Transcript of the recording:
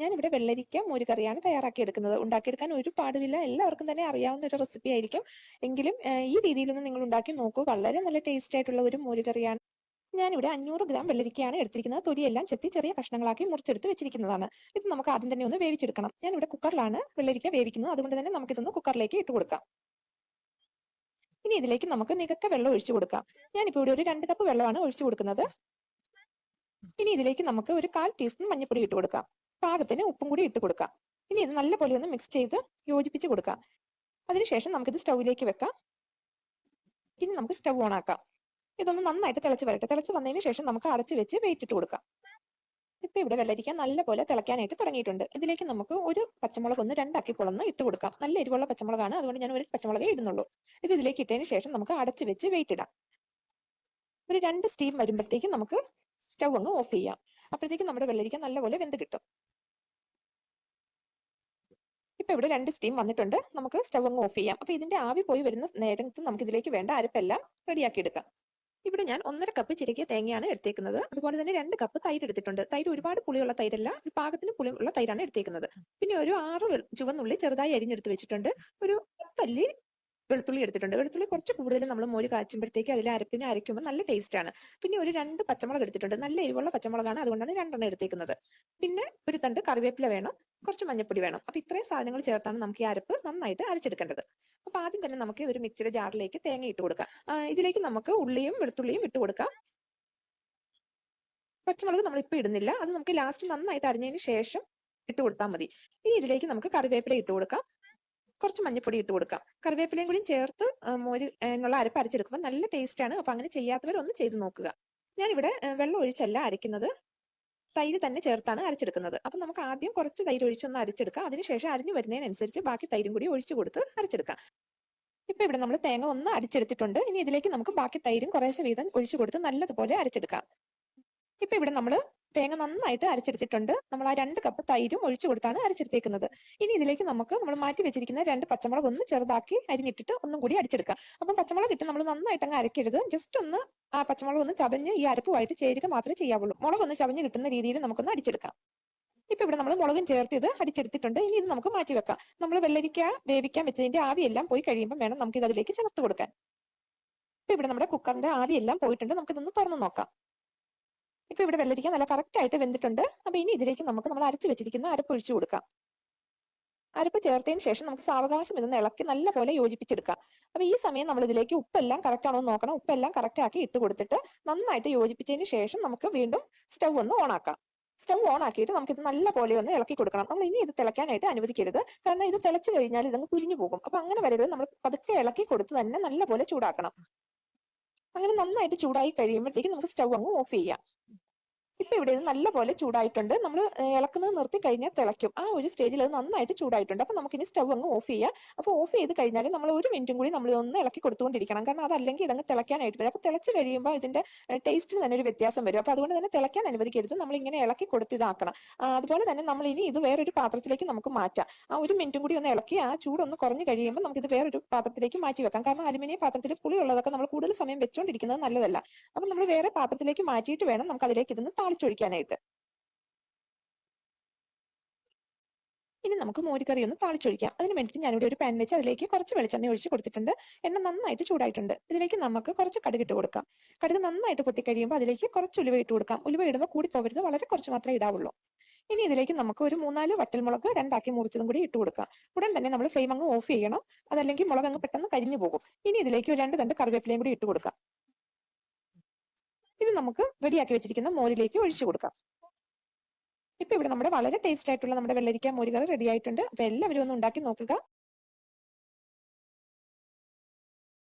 ഞാനിവിടെ വെള്ളരിക്ക മോരുകറിയാണ് തയ്യാറാക്കി എടുക്കുന്നത് ഉണ്ടാക്കിയെടുക്കാൻ ഒരു പാടുമില്ല എല്ലാവർക്കും തന്നെ അറിയാവുന്ന ഒരു റെസിപ്പി ആയിരിക്കും. എങ്കിലും ഈ രീതിയിലൊന്ന് നിങ്ങൾ ഉണ്ടാക്കി നോക്കൂ. വളരെ നല്ല ടേസ്റ്റ് ആയിട്ടുള്ള ഒരു മോര് മോരുകറിയാണ്. ഞാനിവിടെ അഞ്ഞൂറ് ഗ്രാം വെള്ളരിക്കയാണ് എടുത്തിരിക്കുന്നത്. തൊലിയെല്ലാം ചെത്തി ചെറിയ കഷ്ണങ്ങളാക്കി മുറിച്ചെടുത്ത് വെച്ചിരിക്കുന്നതാണ്. ഇത് നമുക്ക് ആദ്യം തന്നെ ഒന്ന് വേവിച്ചെടുക്കണം. ഞാനിവിടെ കുക്കറിലാണ് വെള്ളരിക്ക വേവിക്കുന്നത്. അതുകൊണ്ട് തന്നെ നമുക്കിതൊന്ന് കുക്കറിലേക്ക് ഇട്ട് കൊടുക്കാം. ഇനി ഇതിലേക്ക് നമുക്ക് നികക്ക വെള്ളം ഒഴിച്ചു കൊടുക്കാം. ഞാനിപ്പോൾ ഇവിടെ ഒരു രണ്ട് കപ്പ് വെള്ളമാണ് ഒഴിച്ചു കൊടുക്കുന്നത്. ഇനി ഇതിലേക്ക് നമുക്ക് ഒരു കാൽ ടീസ്പൂൺ മഞ്ഞൾപ്പൊടി ഇട്ട് കൊടുക്കാം. പാകത്തിന് ഉപ്പും കൂടി ഇട്ട് കൊടുക്കാം. ഇനി ഇത് നല്ലപോലെ ഒന്ന് മിക്സ് ചെയ്ത് യോജിപ്പിച്ച് കൊടുക്കാം. അതിനുശേഷം നമുക്കിത് സ്റ്റൗവിലേക്ക് വെക്കാം. ഇനി നമുക്ക് സ്റ്റൗ ഓൺ ആക്കാം. ഇതൊന്ന് നന്നായിട്ട് തിളച്ച് വരട്ടെ. തിളച്ച് വന്നതിന് ശേഷം നമുക്ക് അടച്ച് വെച്ച് വെയിറ്റ് ഇട്ട് കൊടുക്കാം. ഇപ്പൊ ഇവിടെ വെള്ളരിക്ക നല്ലപോലെ തിളയ്ക്കാനായിട്ട് തുടങ്ങിയിട്ടുണ്ട്. ഇതിലേക്ക് നമുക്ക് ഒരു പച്ചമുളക് ഒന്ന് രണ്ടാക്കി പൊളന്ന് ഇട്ട് കൊടുക്കാം. നല്ല എരിവുള്ള പച്ചമുളകാണ്. അതുകൊണ്ട് ഞാൻ ഒരു പച്ചമുളകേ ഇടുന്നുള്ളൂ. ഇത് ഇതിലേക്ക് ഇട്ടതിന് ശേഷം നമുക്ക് അടച്ച് വെച്ച് വെയിറ്റ് ഇടാം. ഒരു രണ്ട് സ്റ്റീം വരുമ്പോഴത്തേക്കും നമുക്ക് സ്റ്റൗ ഒന്ന് ഓഫ് ചെയ്യാം. അപ്പോഴത്തേക്കും നമ്മുടെ വെള്ളരിക്ക നല്ലപോലെ വെന്ത് കിട്ടും. ഇപ്പൊ ഇവിടെ രണ്ട് സ്റ്റീം വന്നിട്ടുണ്ട്. നമുക്ക് സ്റ്റവ് അങ്ങ് ഓഫ് ചെയ്യാം. അപ്പൊ ഇതിന്റെ ആവി പോയി വരുന്ന നേരത്ത് നമുക്ക് ഇതിലേക്ക് വേണ്ട അരപ്പെല്ലാം റെഡിയാക്കി എടുക്കാം. ഇവിടെ ഞാൻ ഒന്നര കപ്പ് ചിരകിയ തേങ്ങയാണ് എടുത്തേക്കുന്നത്. അതുപോലെ തന്നെ രണ്ട് കപ്പ് തൈര് എടുത്തിട്ടുണ്ട്. തൈര് ഒരുപാട് പുളിയുള്ള തൈരല്ല ഒരു പാകത്തിന് പുളിയുള്ള തൈരാണ് എടുത്തേക്കുന്നത്. പിന്നെ ഒരു ആറ് ചുവന്നുള്ളി ചെറുതായി അരിഞ്ഞെടുത്ത് വെച്ചിട്ടുണ്ട്. ഒരു പത്തല്ലി വെളുത്തുള്ളി എടുത്തിട്ടുണ്ട്. വെളുത്തുള്ളി കുറച്ച് കൂടുതൽ നമ്മൾ മോര് കാച്ചുമ്പോഴത്തേക്ക് അതിൽ അരപ്പിന് അരയ്ക്കുമ്പോൾ നല്ല ടേസ്റ്റ് ആണ്. പിന്നെ ഒരു രണ്ട് പച്ചമുളക് എടുത്തിട്ടുണ്ട്. നല്ല എരിവുള്ള പച്ചമുളകാണ് അതുകൊണ്ടാണ് രണ്ടെണ്ണം എടുത്തേക്കുന്നത്. പിന്നെ ഒരു തണ്ട് കറിവേപ്പില വേണം. കുറച്ച് മഞ്ഞപ്പൊടി വേണം. അപ്പൊ ഇത്രയും സാധനങ്ങൾ ചേർത്താണ് നമുക്ക് ഈ അരപ്പ് നന്നായിട്ട് അരച്ചെടുക്കേണ്ടത്. അപ്പൊ ആദ്യം തന്നെ നമുക്ക് ഒരു മിക്സിയുടെ ജാറിലേക്ക് തേങ്ങ ഇട്ട് കൊടുക്കാം. ഇതിലേക്ക് നമുക്ക് ഉള്ളിയും വെളുത്തുള്ളിയും ഇട്ട് കൊടുക്കാം. പച്ചമുളക് നമ്മൾ ഇപ്പൊ ഇടുന്നില്ല. അത് നമുക്ക് ലാസ്റ്റ് നന്നായിട്ട് അരിഞ്ഞതിന് ശേഷം ഇട്ട് കൊടുത്താൽ മതി. ഇനി ഇതിലേക്ക് നമുക്ക് കറിവേപ്പില ഇട്ട് കൊടുക്കാം. കുറച്ച് മഞ്ഞപ്പൊടി ഇട്ട് കൊടുക്കാം. കറിവേപ്പിലയും കൂടി ചേർത്ത് മോര് എന്നുള്ള അരപ്പ് അരച്ചെടുക്കുമ്പോൾ നല്ല ടേസ്റ്റ് ആണ്. അപ്പൊ അങ്ങനെ ചെയ്യാത്തവർ ഒന്ന് ചെയ്ത് നോക്കുക. ഞാനിവിടെ വെള്ളം ഒഴിച്ചല്ല അരയ്ക്കുന്നത് തൈര് തന്നെ ചേർത്താണ് അരച്ചെടുക്കുന്നത്. അപ്പൊ നമുക്ക് ആദ്യം കുറച്ച് തൈര് ഒഴിച്ചൊന്ന് അരച്ചെടുക്കാം. അതിനുശേഷം അരിഞ്ഞു വരുന്നതിനനുസരിച്ച് ബാക്കി തൈരും കൂടി ഒഴിച്ചു കൊടുത്ത് അരച്ചെടുക്കാം. ഇപ്പൊ ഇവിടെ നമ്മൾ തേങ്ങ ഒന്ന് അരച്ചെടുത്തിട്ടുണ്ട്. ഇനി ഇതിലേക്ക് നമുക്ക് ബാക്കി തൈരും കുറേശ്ശെ വീതം ഒഴിച്ചു കൊടുത്ത് നല്ലതുപോലെ അരച്ചെടുക്കാം. ഇപ്പൊ ഇവിടെ നമ്മൾ തേങ്ങ നന്നായിട്ട് അരച്ചെടുത്തിട്ടുണ്ട്. നമ്മൾ ആ രണ്ട് കപ്പ് തൈരും ഒഴിച്ചു കൊടുത്താണ് അരച്ചെടുത്തേക്കുന്നത്. ഇനി ഇതിലേക്ക് നമുക്ക് നമ്മൾ മാറ്റി വെച്ചിരിക്കുന്ന രണ്ട് പച്ചമുളക് ഒന്ന് ചെറുതാക്കി അരിഞ്ഞിട്ടിട്ട് ഒന്നും കൂടി അടിച്ചെടുക്കാം അപ്പം പച്ചമുളക് ഇട്ട് നമ്മൾ നന്നായിട്ട് അങ്ങ് അരക്കരുത്. ജസ്റ്റ് ഒന്ന് ആ പച്ചമുളക് ഒന്ന് ചതഞ്ഞ് ഈ അരപ്പുമായിട്ട് ചേരുക മാത്രമേ ചെയ്യാവുള്ളൂ. മുളക് ഒന്ന് ചതഞ്ഞ് കിട്ടുന്ന രീതിയിൽ നമുക്കൊന്ന് അടിച്ചെടുക്കാം. ഇപ്പൊ ഇവിടെ നമ്മൾ മുളകും ചേർത്ത് ഇത് അടിച്ചെടുത്തിട്ടുണ്ട്. ഇനി ഇത് നമുക്ക് മാറ്റി വെക്കാം. നമ്മൾ വെള്ളരിക്ക വേവിക്കാൻ വെച്ചതിന്റെ ആവിയെല്ലാം പോയി കഴിയുമ്പോൾ വേണം നമുക്ക് ഇത് അതിലേക്ക് ചേർത്ത് കൊടുക്കാൻ. ഇപ്പൊ ഇവിടെ നമ്മുടെ കുക്കറിന്റെ ആവിയെല്ലാം പോയിട്ടുണ്ട്. നമുക്ക് ഇതൊന്ന് തുറന്നു നോക്കാം. ഇപ്പൊ ഇവിടെ വെള്ളരിക്ക നല്ല കറക്റ്റ് ആയിട്ട് വെന്തിട്ടുണ്ട്. അപ്പൊ ഇനി ഇതിലേക്ക് നമുക്ക് നമ്മൾ അരച്ചു വെച്ചിരിക്കുന്ന അരപ്പ് ഒഴിച്ചു കൊടുക്കാം. അരപ്പ് ചേർത്തതിന് ശേഷം നമുക്ക് സാവകാശം ഇതൊന്ന് ഇളക്കി നല്ലപോലെ യോജിപ്പിച്ചെടുക്കാം അപ്പൊ ഈ സമയം നമ്മൾ ഇതിലേക്ക് ഉപ്പെല്ലാം കറക്റ്റ് ആണോ എന്ന് നോക്കണം. ഉപ്പെല്ലാം കറക്റ്റ് ആക്കി ഇട്ട് കൊടുത്തിട്ട് നന്നായിട്ട് യോജിപ്പിച്ചതിന് ശേഷം നമുക്ക് വീണ്ടും സ്റ്റൗ ഒന്ന് ഓണാക്കാം സ്റ്റൗ ഓൺ ആക്കിയിട്ട് നമുക്ക് ഇത് നല്ല പോലെ ഒന്ന് ഇളക്കി കൊടുക്കണം. നമ്മൾ ഇനി ഇത് തിളയ്ക്കാനായിട്ട് അനുവദിക്കരുത്. കാരണം ഇത് തിളച്ചു കഴിഞ്ഞാൽ ഇതങ്ങ് കുരിഞ്ഞു പോകും. അപ്പൊ അങ്ങനെ വരരുത്. നമ്മൾ പതുക്കെ ഇളക്കി കൊടുത്ത് തന്നെ നല്ല പോലെ ചൂടാക്കണം. അങ്ങനെ നന്നായിട്ട് ചൂടായി കഴിയുമ്പോഴത്തേക്ക് നമുക്ക് സ്റ്റൗ അങ്ങ് ഓഫ് ചെയ്യാം. ഇപ്പൊ ഇവിടെ ഇത് നല്ലപോലെ ചൂടായിട്ടുണ്ട്. നമ്മൾ ഇളക്കുന്നത് നിർത്തി കഴിഞ്ഞാൽ തിളയ്ക്കും. ആ ഒരു സ്റ്റേജിൽ അത് നന്നായിട്ട് ചൂടായിട്ടുണ്ട്. അപ്പൊ നമുക്കിനി സ്റ്റവ് അങ്ങ് ഓഫ് ചെയ്യാം. അപ്പൊ ഓഫ് ചെയ്ത് കഴിഞ്ഞാൽ നമ്മൾ ഒരു മിനിറ്റും കൂടി നമ്മൾ ഒന്ന് ഇളക്കി കൊടുത്തുകൊണ്ടിരിക്കണം. കാരണം അതല്ലെങ്കിൽ ഇതങ്ങ് തിളയ്ക്കാനായിട്ട് വരും. അപ്പൊ തിളച്ച് കഴിയുമ്പോൾ ഇതിന്റെ ടേസ്റ്റിന് തന്നെ ഒരു വ്യത്യാസം വരും. അപ്പൊ അതുകൊണ്ട് തന്നെ തിളയ്ക്കാൻ അനുവദിക്കരുത്. നമ്മൾ ഇങ്ങനെ ഇളക്കി കൊടുത്ത് ഇതാക്കണം. അതുപോലെ തന്നെ നമ്മൾ ഇനി ഇത് വേറൊരു പാത്രത്തിലേക്ക് നമുക്ക് മാറ്റാം. ആ ഒരു മിനിറ്റും കൂടി ഒന്ന് ഇളക്കി ആ ചൂടൊന്ന് കുറഞ്ഞു കഴിയുമ്പോൾ നമുക്ക് ഇത് വേറൊരു പാത്രത്തിലേക്ക് മാറ്റി വെക്കാം. കാരണം അലുമിനിയം പാത്രത്തിൽ പുളിയുള്ളതൊക്കെ നമ്മൾ കൂടുതൽ സമയം വെച്ചുകൊണ്ടിരിക്കുന്നത് നല്ലതല്ല. അപ്പൊ നമ്മൾ വേറെ പാത്രത്തിലേക്ക് മാറ്റിയിട്ട് വേണം നമുക്ക് അതിലേക്ക് ഇതൊന്ന് താളിച്ചൊഴിക്കാനായിട്ട് ഇനി നമുക്ക് മോരിക്കറി ഒന്ന് താളിച്ചൊഴിക്കാം അതിന് വേണ്ടിയിട്ട് ഞാനിവിടെ ഒരു പാൻ വെച്ച് അതിലേക്ക് കുറച്ച് വെളിച്ചെണ്ണ ഒഴിച്ച് കൊടുത്തിട്ടുണ്ട്. എണ്ണ നന്നായിട്ട് ചൂടായിട്ടുണ്ട്. ഇതിലേക്ക് നമുക്ക് കുറച്ച് കടുക് ഇട്ട് കൊടുക്കാം. കടുക് നന്നായിട്ട് പൊട്ടിക്കഴിയുമ്പോൾ അതിലേക്ക് കുറച്ച് ഉലുവ ഇട്ട് കൊടുക്കാം. ഉലുവ ഇടുമ്പോൾ കൂടി പോകരുത്. വളരെ കുറച്ച് മാത്രമേ ഇടാവുള്ളൂ. ഇനി ഇതിലേക്ക് നമുക്ക് ഒരു മൂന്നാൽ വട്ടൽമുളക് രണ്ടാക്കി മുറിച്ചതും കൂടി ഇട്ട് കൊടുക്കാം. ഉടൻ തന്നെ നമ്മൾ ഫ്ലെയിം അങ്ങ് ഓഫ് ചെയ്യണം. അതല്ലെങ്കിൽ മുളക് അങ്ങ് പെട്ടെന്ന് കരിഞ്ഞു പോകും. ഇനി ഇതിലേക്ക് രണ്ട് തണ്ട് കറിവേപ്പിലയും കൂടി ഇട്ട് കൊടുക്കാം. ഇത് നമുക്ക് റെഡിയാക്കി വെച്ചിരിക്കുന്ന മോരിലേക്ക് ഒഴിച്ചു കൊടുക്കാം. ഇപ്പൊ ഇവിടെ നമ്മുടെ വളരെ ടേസ്റ്റ് ആയിട്ടുള്ള നമ്മുടെ വെള്ളരിക്ക മോരുകറി റെഡി ആയിട്ടുണ്ട്. അപ്പൊ എല്ലാവരും ഒന്ന് ഉണ്ടാക്കി നോക്കുക.